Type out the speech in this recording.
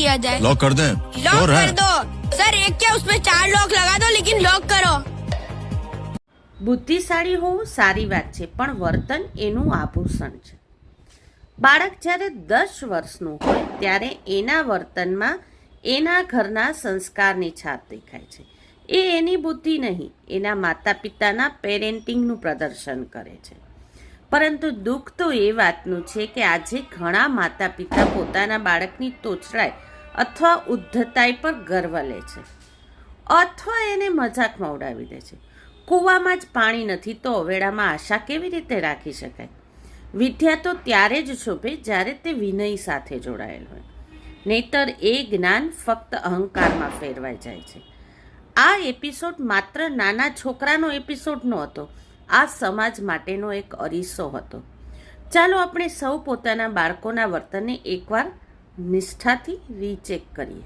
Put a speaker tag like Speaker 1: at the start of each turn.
Speaker 1: किया जाए
Speaker 2: लॉक कर दें
Speaker 1: लॉक
Speaker 2: श्योर है
Speaker 1: कर दो सर एक क्या उसमें चार लॉक लगा दो लेकिन लॉक करो
Speaker 3: બુદ્ધિશાળી હોવું સારી વાત છે પણ વર્તન એનું આભૂષણ છે બાળક જ્યારે દસ વર્ષનું હોય ત્યારે એના વર્તનમાં એના ઘરના સંસ્કારની છાપ દેખાય છે એ એની બુદ્ધિ નહીં એના માતા પિતાના પેરેન્ટિંગનું પ્રદર્શન કરે છે પરંતુ દુઃખ તો એ વાતનું છે કે આજે ઘણા માતા પિતા પોતાના બાળકની તોછડાઈ અથવા ઉદ્ધતાઈ પર ગર્વ લે છે. અથવા એને મજાકમાં ઉડાવી દે છે. કૂવામાં જ પાણી નથી તો અવેડામાં આશા કેવી રીતે રાખી શકાય? વિદ્યા તો ત્યારે જ શોભે જ્યારે તે વિનય સાથે જોડાયેલ હોય. નહીતર એ જ્ઞાન ફક્ત અહંકારમાં ફેરવાઈ જાય છે. આ એપિસોડ માત્ર નાના છોકરાનો એપિસોડ હતો આ સમાજ માટેનો એક અરીસો હતો. ચાલો આપણે સૌ પોતાના બાળકોના વર્તનને એકવાર નિષ્ઠાથી રીચેક કરીએ.